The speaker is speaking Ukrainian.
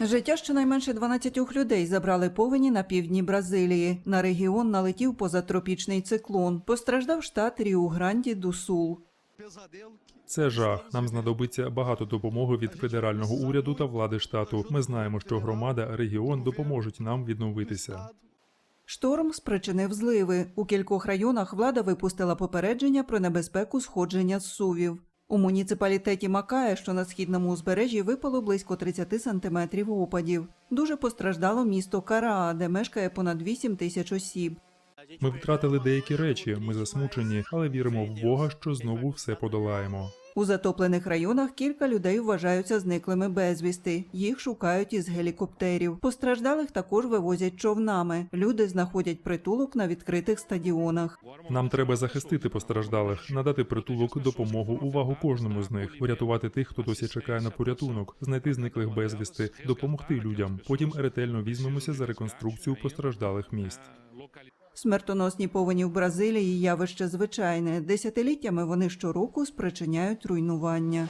Життя щонайменше 12 людей забрали повені на півдні Бразилії. На регіон налетів позатропічний циклон. Постраждав штат Ріу-Гранді ду Сул. Це жах. Нам знадобиться багато допомоги від федерального уряду та влади штату. Ми знаємо, що громада, регіон допоможуть нам відновитися. Шторм спричинив зливи. У кількох районах влада випустила попередження про небезпеку сходження зсувів. У муніципалітеті Макає, що на східному узбережжі, випало близько 30 сантиметрів опадів. Дуже постраждало місто Караа, де мешкає понад 8 тисяч осіб. Ми втратили деякі речі. Ми засмучені, але віримо в Бога, що знову все подолаємо. У затоплених районах кілька людей вважаються зниклими безвісти. Їх шукають із гелікоптерів. Постраждалих також вивозять човнами. Люди знаходять притулок на відкритих стадіонах. Нам треба захистити постраждалих, надати притулок, допомогу, увагу кожному з них, врятувати тих, хто досі чекає на порятунок, знайти зниклих безвісти, допомогти людям. Потім ретельно візьмемося за реконструкцію постраждалих міст. Смертоносні повені в Бразилії явище звичайне. Десятиліттями вони щороку спричиняють руйнування.